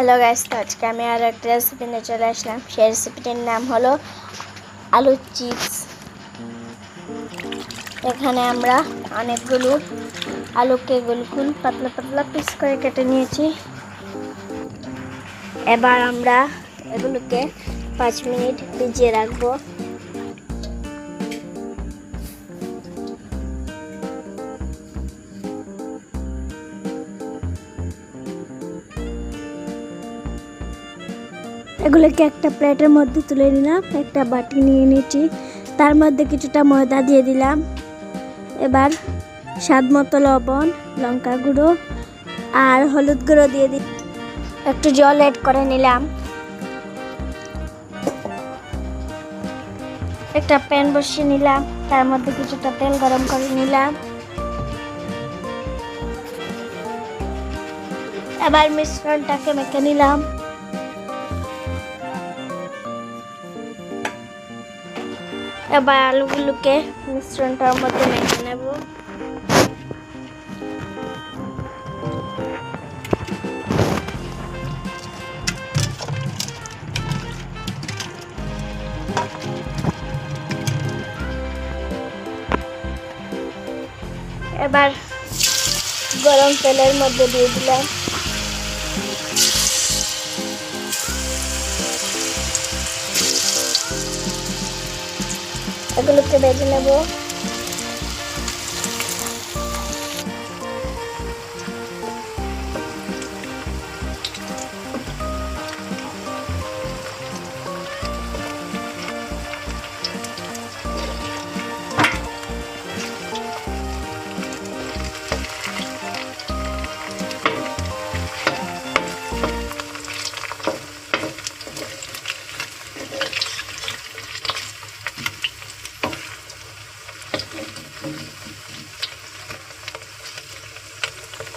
Hello guys তো আজকে আমি আর একটা রেসিপি নিয়ে চলে আসলাম। সেই রেসিপিটির নাম হলো আলুর চিপস। এখানে আমরা অনেকগুলো আলুকে গোল গোল পাতলা পাতলা পিস করে কেটে নিয়েছি। এবার আমরা এগুলোকে পাঁচ মিনিট ভিজিয়ে রাখব। এগুলোকে একটা প্লেটের মধ্যে তুলে নিলাম, একটা বাটি নিয়ে নিয়েছি। তার মধ্যে কিছুটা ময়দা দিয়ে দিলাম। এবার স্বাদ মতো লবণ লঙ্কা গুঁড়ো আর হলুদ গুঁড়ো দিয়ে দিই একটু জল অ্যাড করে নিলাম। একটা প্যান বসিয়ে নিলাম, তার মধ্যে কিছুটা তেল গরম করে নিলাম। এবার মিশ্রণটাকে মেখে নিলাম। এবার আলুগুলোকে মিশ্রণটার মধ্যে মেখে নেব। এবার গরম তেলের মধ্যে দিয়ে দিলাম। এগুলোকে বেজে নেব।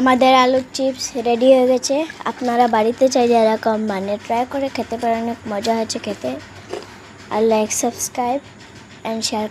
আমাদের আলুর চিপস রেডি হয়ে গেছে। আপনারা বাড়িতে চাই যারা কম মানে ট্রাই করে খেতে পারেন, অনেক মজা হয়েছে খেতে। আর লাইক সাবস্ক্রাইব অ্যান্ড শেয়ার